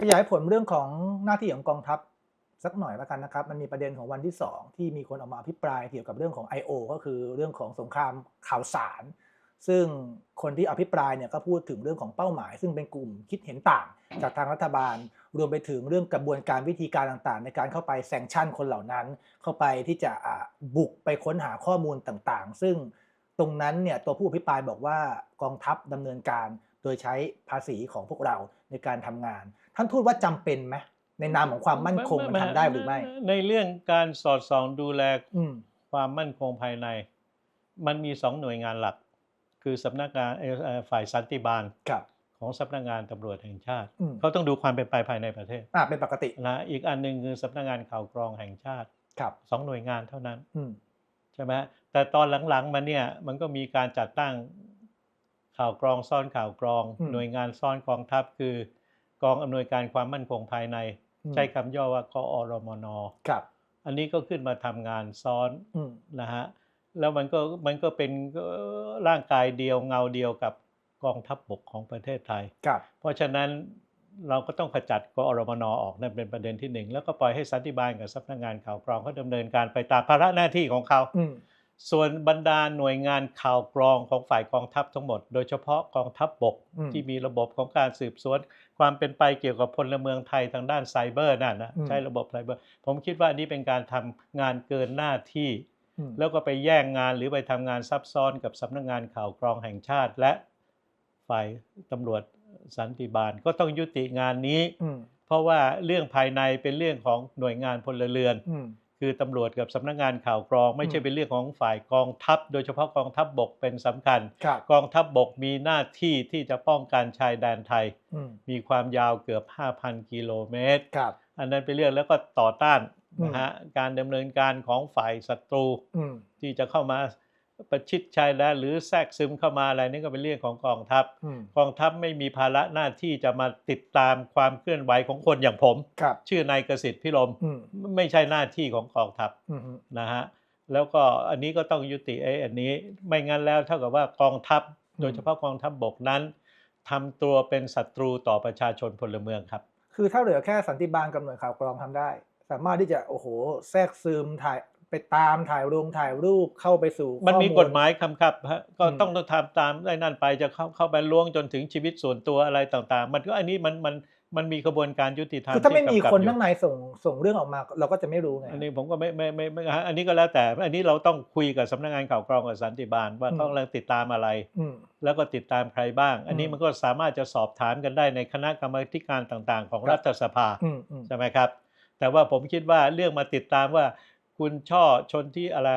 ขยายผลเรื่องของหน้าที่ของกองทัพสักหน่อยล้วกันนะครับ มันมีประเด็นของวันที่ 2 ที่มีคนออกมาอภิปรายเกี่ยวกับเรื่องของ I.O. ก็คือเรื่องของสงครามข่าวสาร ซึ่งคนที่อภิปรายเนี่ยก็พูดถึงเรื่องของเป้าหมาย ซึ่งเป็นกลุ่มคิดเห็นต่าง จากทางรัฐบาล รวมไปถึงเรื่องกระบวนการวิธีการต่างๆ ในการเข้าไปแซงชั่นคนเหล่านั้น เข้าไปที่จะบุกไปค้นหาข้อมูลต่างๆ ซึ่งตรงนั้นเนี่ยตัวผู้อภิปรายบอกว่ากองทัพดำเนินการ โดยใช้ภาษีของพวกเราในการทำงาน ท่านทูตว่าจำเป็นไหมในนามของความมั่นคงมันทำได้หรือไม่ ในเรื่องการสอดส่องดูแลความมั่นคงภายใน มันมีสองหน่วยงานหลัก คือสำนักงานฝ่ายสันติบาลของสำนักงานตำรวจแห่งชาติ เขาต้องดูความเป็นไปภายในประเทศอ่าเป็นปกตินะอีกอันหนึ่งคือสำนักงานข่าวกรองแห่งชาติครับสองหน่วยงานเท่านั้นใช่ไหมแต่ตอนหลังๆมาเนี่ยมันก็มีการจัดตั้ง ข่าวกรองซ่อนข่าวกรอง หน่วยงานซ่อนกองทัพคือกองอำนวยการความมั่นคงภายในอืมใช้คำย่อว่ากอรมนครับ อันนี้ก็ขึ้นมาทำงานซ้อนอืมนะฮะแล้วมันก็มันก็เป็นร่างกายเดียวเงาเดียวกับกองทัพบบกของประเทศไทยครับเพราะฉะนั้นเราก็ต้องขจัดกอรมนออกนั่นเป็นประเด็นที่หนึ่งแล้วก็ปล่อยให้สันติบาลกับสำนักงานข่าวกรองเขาดำเนินการไปตามภาระหน้าที่ของเขาอืม ส่วนบรรดาหน่วยงานข่าวกรองของฝ่ายกองทัพทั้งหมด โดยเฉพาะกองทัพบบกอืมที่มีระบบของการสืบสวน ความเป็นไปเกี่ยวกับพลเมืองไทยทางด้านไซเบอร์นั่นนะอืมใช้ระบบไซเบอร์ ผมคิดว่าอันนี้เป็นการทำงานเกินหน้าที่อืมแล้วก็ไปแย่งงานหรือไปทำงานซับซ้อนกับสำนักงานข่าวกรองแห่งชาติ และฝ่ายตำรวจสันติบาลก็ต้องยุติงานนี้อืมเพราะว่าเรื่องภายในเป็นเรื่องของหน่วยงานพลเรือนอืม คือตำรวจกับสำนักงานข่าวกรอง ไม่ใช่อืมเป็นเรื่องของฝ่ายกองทัพ โดยเฉพาะกองทัพบบกเป็นสำคัญครับกองทัพบบกมีหน้าที่ที่จะป้องกันชายแดนไทยอืมมีความยาวเกือบ 5,000 กิโลเมตรครับอันนั้นเป็นเรื่องแล้วก็ต่อต้านอืมนะฮะการดำเนินการของฝ่ายศัตรูอืมที่จะเข้ามา ประชิดชายแดนหรือแทรกซึมเข้ามาอะไรนี่ก็เป็นเรื่องของกองทัพอืมกองทัพไม่มีภาระหน้าที่จะมาติดตามความเคลื่อนไหวของคนอย่างผมครับชื่อนายกสิทธิ์พิรมอืมไม่ใช่หน้าที่ของกองทัพอืมนะฮะแล้วก็อันนี้ก็ต้องยุติไอ้อันนี้ไม่งั้นแล้วเท่ากับว่ากองทัพ โดยเฉพาะกองทัพบบกนั้นทำตัวเป็นศัตรูต่อประชาชนพลเมืองครับ คือถ้าเหลือแค่สันติบาลกับหน่วยข่าวกรองทำได้ สามารถที่จะโอ้โหแทรกซึมถ่าย ไปตามถ่ายรูปถ่ายรูปเข้าไปสู่มันมีข้อลกฎหมายคำครับฮะก็อืมต้องต้องทำตามได้นั่นไปจะเข้าเข้าไปล้วงจนถึงชีวิตส่วนตัวอะไรต่างๆ มันก็อันนี้มันมันมันมีกระบวนการยุติธรรมคือถ้าไม่มีที่กำกับคนอยู่ข้างในส่งส่งเรื่องออกมา เราก็จะไม่รู้ไงอันนี้ผมก็ไม่ไม่ไม่ไม่ฮะอันนี้ก็แล้วแต่อันนี้เราต้องคุยกับสำนักงานข่าวกรองกับสันติบาลว่าอืมเขากำลังติดตามอะไรอืมแล้วก็ติดตามใครบ้าง อันนี้อืมมันก็สามารถจะสอบถามกันได้ในคณะกรรมาธิการต่างๆ ของครับรัฐสภาอืมอืมใช่ไหมครับ แต่ว่าผมคิดว่าเรื่องมาติดตามว่า คุณช่อชนที่อะไร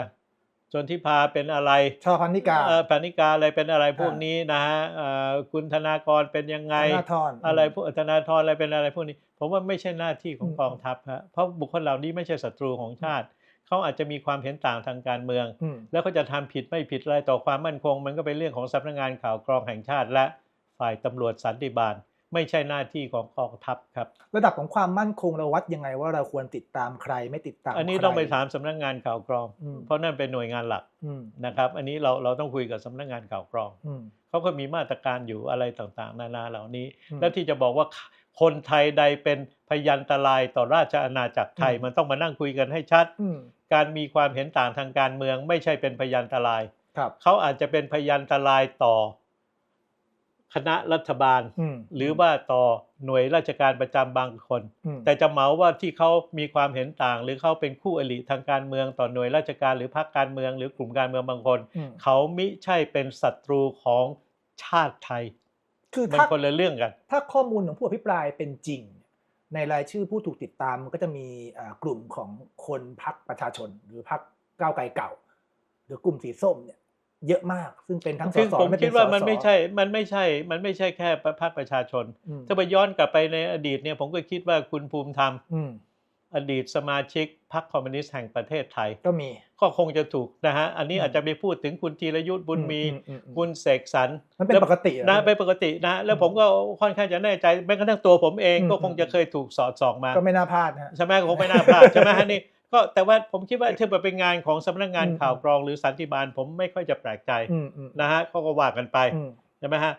ชนที่พาเป็นอะไรชอพันนิกาเอ่อปานิกาอะไรเป็นอะไรพวกนี้นะฮะเอ่อคุณธนากรเป็นยังไงธนาธรอะไรพวกธนาธรอะไรเป็นอะไรพวกนี้ ผมว่าไม่ใช่หน้าที่ของอืมกองทัพฮะเพราะบุคคลเหล่านี้ไม่ใช่ศัตรูของชาติเขาอาจจะมีความเห็นต่างทางการเมืองอืมแล้วเขาจะทำผิดไม่ผิดอะไรต่อความมั่นคง มันก็เป็นเรื่องของสำนักงานข่าวกรองแห่งชาติและฝ่ายตำรวจสันติบาล ไม่ใช่หน้าที่ของกองทัพครับ ระดับของความมั่นคงเราวัดยังไงว่าเราควรติดตามใครไม่ติดตามอันนี้ใครต้องไปถามสำนักงานข่าวกรองอืมเพราะนั่นเป็นหน่วยงานหลักอืมนะครับ อันนี้เราเราต้องคุยกับสำนักงานข่าวกรองอืมเขาก็มีมาตรการอยู่อะไรต่างๆ นานาเหล่านี้อืมแล้วที่จะบอกว่าคนไทยใดเป็นพยันตรายต่อราชอาณาจักรไทยอืมมันต้องมานั่งคุยกันให้ชัดอืมการมีความเห็นต่างทางการเมืองไม่ใช่เป็นพยันตรายครับเขาอาจจะเป็นพยันตรายต่อ คณะรัฐบาลอืมหรือว่าต่อหน่วยราชการประจำบางคนอืมแต่จะเหมาว่าที่เขามีความเห็นต่าง หรือเขาเป็นคู่อริทางการเมืองต่อหน่วยราชการหรือพรรคการเมือง หรือกลุ่มการเมืองบางคนอืมเขามิใช่เป็นศัตรูของชาติไทย คือมันถ้าคนละเรื่องกัน ถ้าข้อมูลของผู้อภิปรายเป็นจริง ในรายชื่อผู้ถูกติดตามมันก็จะมีอ่ากลุ่มของคนพักประชาชน หรือพักก้าวไกลเก่า หรือกลุ่มสีส้มเนี่ย เยอะมาก ซึ่งเป็นทั้งสคือสผมไม่คิเป็ดนว่าสมันสไม่ใช่ มันไม่ใช่ มันไม่ใช่แค่พรรคประชาชนอืมถ้าไปย้อนกลับไปในอดีตเนี่ยผมก็คิดว่าคุณภูมิธรรมอืมอดีตสมาชิกพรรคคอมมิวนิสต์แห่งประเทศไทย ก็มีก็คงจะถูกนะฮะ อันนี้อืมอาจจะไปพูดถึงคุณธีรยุทธ์บุญมีอือือืมคุณเสกสรรมันเป็นแล้วปกติเหรอนะเป็นปกตินะ แล้วผมก็ค่อนข้างจะแน่ใจแม้กระทั่งตัวผมเองอืมก็คงจะเคยถูกสอดส่องมา ก็ไม่น่าพลาดนะฮะใช่ไหมคงไม่น่าพลาดใช่ไหมฮะนี่ ก็แต่ว่าผมคิดว่าถ้าเป็นงานของสำนักงานอืมข่าวกรองหรือสันติบาลผมไม่ค่อยจะแปลกใจอืมอืมนะฮะเขาก็ว่ากันไปอืมใช่ไหมฮะ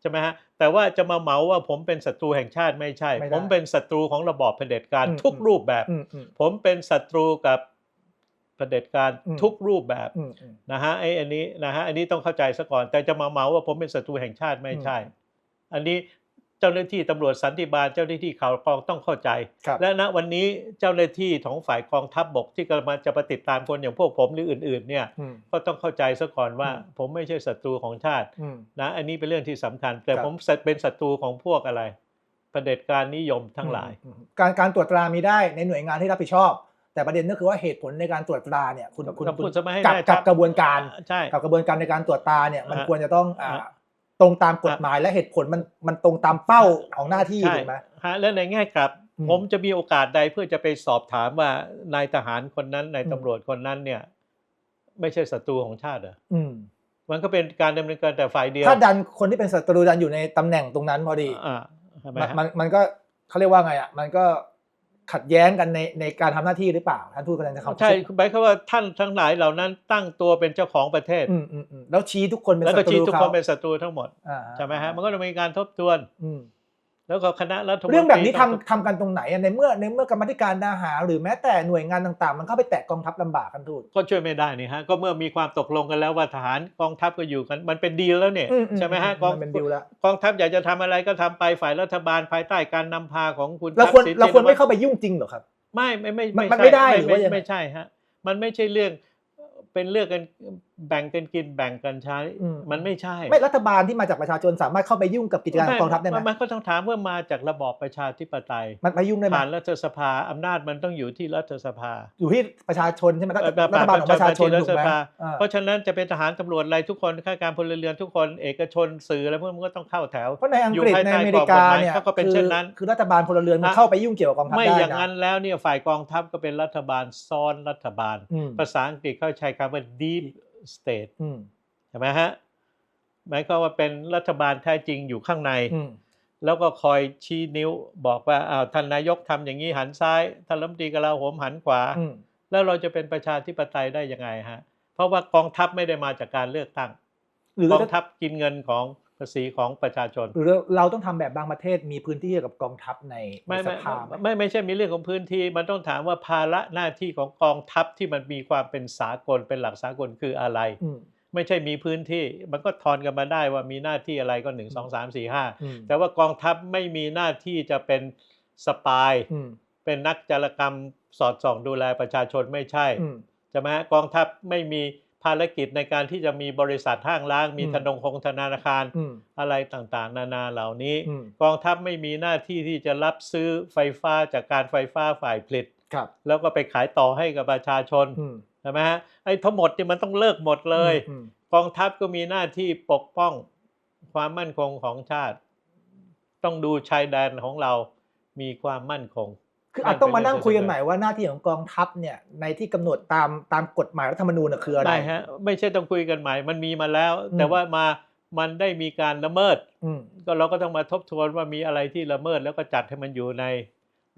ใช่ไหมฮะแต่ว่าจะมาเหมาว่าผมเป็นศัตรูแห่งชาติไม่ใช่ไม่ได้ผมเป็นศัตรูของระบอบเผด็จการอืมทุกรูปแบบอืมอืมผมเป็นศัตรูกับเผด็จการอืมทุกรูปแบบอืมอืมนะฮะไอ้อันนี้นะฮะอันนี้ต้องเข้าใจซะก่อน แต่จะมาเหมาว่าผมเป็นศัตรูแห่งชาติไม่ใช่อืมอันนี้ เจ้าหน้าที่ตำรวจสันติบาลเจ้าหน้าที่ข่าวกรองต้องเข้าใจครับและณวันนี้เจ้าหน้าที่ของฝ่ายกองทัพบกที่กำลังจะมาติดตามคนอย่างพวกผมหรืออื่น ๆ เนี่ยอืมก็ต้องเข้าใจซะก่อนว่าอืมผมไม่ใช่ศัตรูของชาติอืมนะอันนี้เป็นเรื่องที่สำคัญ แต่ครับผมเป็นศัตรูของพวกอะไรเผด็จการนิยมทั้งหลายอืมอืมการการตรวจตรามีได้ในหน่วยงานที่รับผิดชอบ แต่ประเด็นก็คือว่าเหตุผลในการตรวจตราเนี่ยคุณคุณต้องคุพูณดซะไม่ให้กับได้กับคกระบวนการใช่กับกระบวนการในการตรวจตราเนี่ยมันอ่าควรจะต้องอ่าอ่า ตรงตามกฎหมายและเหตุผลมันมันตรงตามเป้าของหน้าที่ใช่ถูกไหมฮะแล้วในแง่กลับอืมผมจะมีโอกาสใดเพื่อจะไปสอบถามว่านายทหารคนนั้นนายอืมตำรวจคนนั้นเนี่ย ไม่ใช่ศัตรูของชาติเหรออืมมันก็เป็นการดำเนินการแต่ฝ่ายเดียว ถ้าดันคนที่เป็นศัตรูดันอยู่ในตำแหน่งตรงนั้นพอดีอ่าใช่ไหมมันฮะมันมันก็เขาเรียกว่าไงอะมันก็ ขัดแย้งกันในในการทำหน้าที่หรือเปล่าท่านทูตกำลังจะเข้าใช่หมายความว่าท่านทั้งหลายเหล่านั้นตั้งตัวเป็นเจ้าของประเทศอืมอืมอืมแล้วชี้ทุกคนเป็นแล้วศัก็ตรูชี้ทุกคนเขาเป็นศัตรูทั้งหมดอ่าใช่ไหมฮะมันก็ต้องมีการทบทวนอืม แล้วก็คณะรัฐมนตรีเรื่องแบบนี้ทำต้องทำกันตรงไหนอะในเมื่อในเมื่อกรรมาธิการทหารหรือแม้แต่หน่วยงานต่างๆ มันเข้าไปแตะกองทัพลำบากกันทูตก็ช่วยไม่ได้นี่ฮะก็เมื่อมีความตกลงกันแล้วว่าทหารกองทัพก็อยู่กันมันเป็นดีลแล้วเนี่ยอือืใช่ไหมฮะกองมันเป็นดิวแล้วกองทัพอยากจะทำอะไรก็ทำไปฝ่ายรัฐบาลภายใต้การนำพาของคุณเราควรทักษิณเราควรไม่ชินวัตเข้าไปยุ่งจริงเหรอครับ ไม่ไม่ไม่มันมันใช่ไม่ได้หรือว่ายังไงไม่ใช่ฮะมันไม่ใช่เรื่องเป็นเรื่องกัน แบ่งกันกินแบ่งกันใช้อืมมันไม่ใช่ ไม่รัฐบาลที่มาจากประชาชนสามารถเข้าไปยุ่งกับกิจการของกองทัพได้ไหมมันก็ต้องถามว่ามาจากระบอบประชาธิปไตย มันไปยุ่งได้ไหมผ่านรัฐสภาอำนาจมันต้องอยู่ที่รัฐสภา อยู่ที่ประชาชนใช่ไหมรัฐเอ่อรัฐบาลของประชาชนรัฐถูกไหมสภาอ่าเพราะฉะนั้นจะเป็นทหารตำรวจอะไรทุกคนข้าการพลเรือนทุกคนเอกชนสื่ออะไรพวกมันก็ต้องเข้าแถวเพราะในอังอยู่กฤษภายในใต้อเมริกาเนี่ยกฎหมายเขาก็เป็นคือเช่นนั้นคือรัฐบาลพลเรือนมันอะเข้าไปยุ่งเกี่ยวกับกองทัพไม่ได้อย่างนะนั้นแล้วเนี่ยฝ่ายกองทัพก็เป็นรัฐบาลซ้อนรัฐบาลอืมภาษาอังกฤษเขาใช้คำว่า deep state อืมใช่ไหมฮะหมายความว่าเป็นรัฐบาลแท้จริงอยู่ข้างในอืมแล้วก็คอยชี้นิ้วบอกว่าอ้าวท่านนายกทำอย่างนี้หันซ้ายท่านรัฐมนตรีกลาโหมหันขวาอืมแล้วเราจะเป็นประชาธิปไตยได้ยังไงฮะ เพราะว่ากองทัพไม่ได้มาจากการเลือกตั้งหรือกองทัพกินเงินของ ภาษีของประชาชน หรือเราต้องทำแบบบางประเทศมีพื้นที่เกี่ยวกับกองทัพในไม่ในสไม่ภาไหมไม่ไม่ใช่มีเรื่องของพื้นที่มันต้องถามว่าภาระหน้าที่ของกองทัพที่มันมีความเป็นสากลเป็นหลักสากลคืออะไรอืมไม่ใช่มีพื้นที่มันก็ทอนกันมาได้ว่ามีหน้าที่อะไรก็หนึ่งสองสามสี่ห้าอืมแต่ว่ากองทัพไม่มีหน้าที่จะเป็นสปายอืมเป็นนักจารกรรมสอดส่องดูแลประชาชนไม่ใช่อืมใช่ไหมฮะกองทัพไม่มี ภารกิจในการที่จะมีบริษัทห้างร้าง มีอืมธนงคงธนาคารอืมอะไรต่างๆ นานาเหล่านี้อืมกองทัพไม่มีหน้าที่ที่จะรับซื้อไฟฟ้าจากการไฟฟ้าฝ่ายผลิตครับแล้วก็ไปขายต่อให้กับประชาชนอืมใช่ไหมฮะไอ้ทั้งหมดเนี่ยมันต้องเลิกหมดเลยอืมกองทัพก็มีหน้าที่ปกป้องความมั่นคงของชาติ ต้องดูชายแดนของเรามีความมั่นคง คืออาจต้องมานั่งคุยกันใหม่ว่าหน้าที่ของกองทัพเนี่ยในที่กำหนดตามตามกฎหมายรัฐธรรมนูญน่ะคืออะไรได้ฮะไม่ใช่ต้องคุยกันใหม่ มันมีมาแล้วอืมแต่ว่ามามันได้มีการละเมิดอืมก็เราก็ต้องมาทบทวนว่ามีอะไรที่ละเมิดแล้วก็จัดให้มันอยู่ใน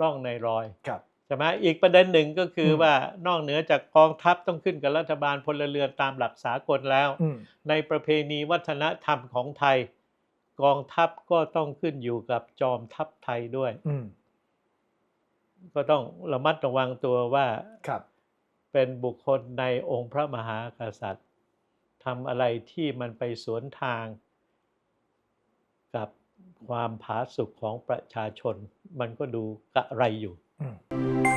ร่องในรอยครับใช่ไหมอีกประเด็นหนึ่งก็คืออมว่านอกเหนือจากกองทัพต้องขึ้นกับรัฐบาลพลเรือนตามหลักสากลแล้วอืมในประเพณีวัฒนธรรมของไทย กองทัพก็ต้องขึ้นอยู่กับจอมทัพไทยด้วยอืม ก็ต้องระมัดระวังตัวว่าครับเป็นบุคคลในองค์พระมหากษัตริย์ทำอะไรที่มันไปสวนทาง กับความผาสุกของประชาชน มันก็ดูกระไรอยู่อืม